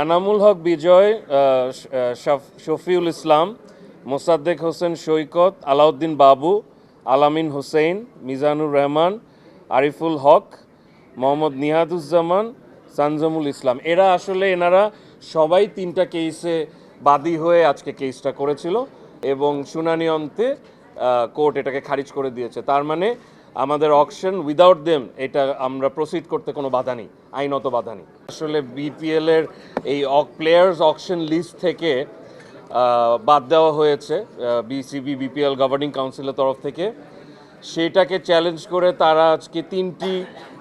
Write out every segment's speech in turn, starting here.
আনামুল হক বিজয় শফিউল ইসলাম, মোসাদ্দেক হোসেন সৈকত, আলাউদ্দিন বাবু, আলামিন হোসেন, মিজানুর রহমান, আরিফুল হক, মোহাম্মদ নিহাদুজ্জামান, সানজামুল ইসলাম। এরা আসলে এনারা সবাই তিনটা কেসে বাদী হয়ে আজকে কেসটা করেছিল এবং শুনানি অন্তে কোর্ট এটাকে খারিজ করে দিয়েছে। তার মানে আমাদের অকশন উইদাউট দেম, এটা আমরা প্রসিড করতে কোনো বাধা নেই, আইনত বাধা নেই। আসলে বিপিএল এর এই প্লেয়ার্স অকশন লিস্ট থেকে বাদ দেওয়া হয়েছে বিসিবি বিপিএল গভর্নিং কাউন্সিলের তরফ থেকে। সেটাকে চ্যালেঞ্জ করে তারা আজকে তিনটি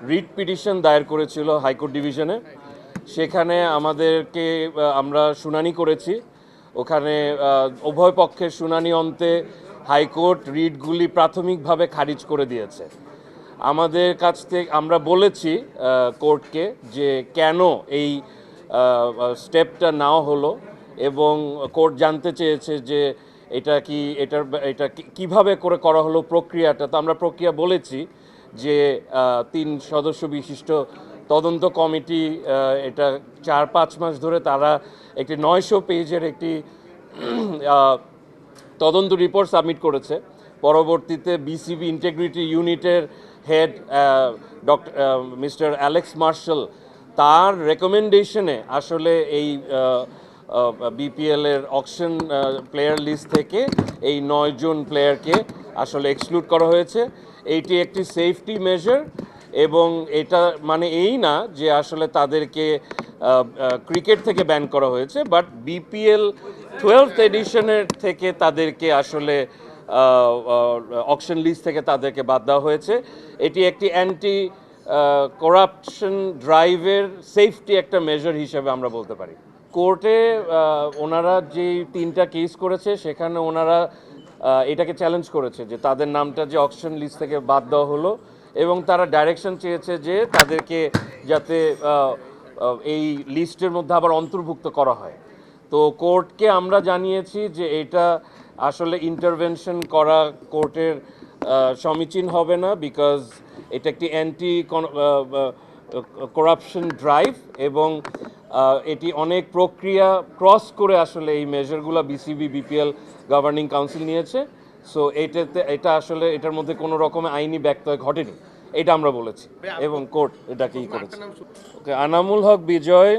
রিট পিটিশন দায়ের করেছিল হাইকোর্ট ডিভিশনে সেখানে আমাদেরকে আমরা শুনানি করেছি। ওখানে উভয় পক্ষের শুনানি অন্তে হাইকোর্ট রিটগুলি প্রাথমিকভাবে খারিজ করে দিয়েছে। আমাদের কাছ থেকে আমরা বলেছি কোর্টকে যে কেন এই স্টেপটা নেওয়া হলো এবং কোর্ট জানতে চেয়েছে যে এটা কি এটার এটা কীভাবে করে করা হলো প্রক্রিয়াটা। তো আমরা প্রক্রিয়া বলেছি যে তিন সদস্য বিশিষ্ট তদন্ত কমিটি এটা চার পাঁচ মাস ধরে তারা একটি নয়শো পেজের একটি তদন্ত রিপোর্ট সাবমিট করেছে। পরবর্তীতে বিসিবি ইন্টিগ্রিটি ইউনিটের head doctor mister Alex Marshall, তার রেকমেন্ডেশনে আসলে এই বিপিএল এর অকশন প্লেয়ার লিস্ট থেকে এই নয়জন প্লেয়ারকে আসলে এক্সক্লুড করা হয়েছে। এইটি একটি সেফটি মেজার এবং এটা মানে এই না যে আসলে তাদেরকে ক্রিকেট থেকে ব্যান করা হয়েছে, বাট বিপিএল টুয়েলভ এডিশনের থেকে তাদেরকে আসলে অকশন লিস্ট থেকে তাদেরকে বাদ দেওয়া হয়েছে। এটি একটি অ্যান্টি করাপশন ড্রাইভের সেফটি একটা মেজার হিসেবে আমরা বলতে পারি। কোর্টে ওনারা যে তিনটা কেস করেছে, সেখানে ওনারা এটাকে চ্যালেঞ্জ করেছে যে তাদের নামটা যে অকশন লিস্ট থেকে বাদ দেওয়া হলো এবং তারা ডাইরেকশন চেয়েছে যে তাদেরকে যাতে এই লিস্টের মধ্যে আবার অন্তর্ভুক্ত করা হয়। তো কোর্টকে আমরা জানিয়েছি যে এটা আসলে ইন্টারভেনশন করা কোর্টের সমীচীন হবে না বিকজ এটা একটি অ্যান্টি করাপশন ড্রাইভ এবং এটি অনেক প্রক্রিয়া ক্রস করে আসলে এই মেজারগুলো বিসিবি বিপিএল গভর্নিং কাউন্সিল নিয়েছে। সো এটাতে এটা আসলে এটার মধ্যে কোনো রকমের আইনি ব্যক্তয় ঘটেনি। এটা আমরা বলেছি এবং কোর্ট এটাকেই করেছে। ওকে আনামুল হক বিজয়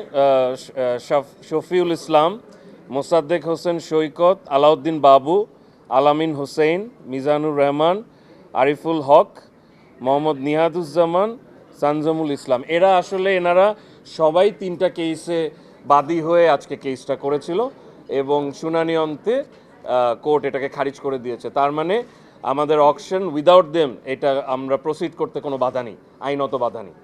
শফিউল ইসলাম মোসাদ্দেক হোসেন সৈকত, আলাউদ্দিন বাবু, আলামিন হোসেন মিজানুর রহমান, আরিফুল হক, মোহাম্মদ নিহাদুজ্জামান, সানজামুল ইসলাম। এরা আসলে এনারা সবাই তিনটা কেসে বাদী হয়ে আজকে কেসটা করেছিল এবং শুনানি অন্তে কোর্ট এটাকে খারিজ করে দিয়েছে। তার মানে আমাদের অকশন উইদাউট দেম, এটা আমরা প্রসিড করতে কোনো বাধা নেই, আইনত বাধা নেই।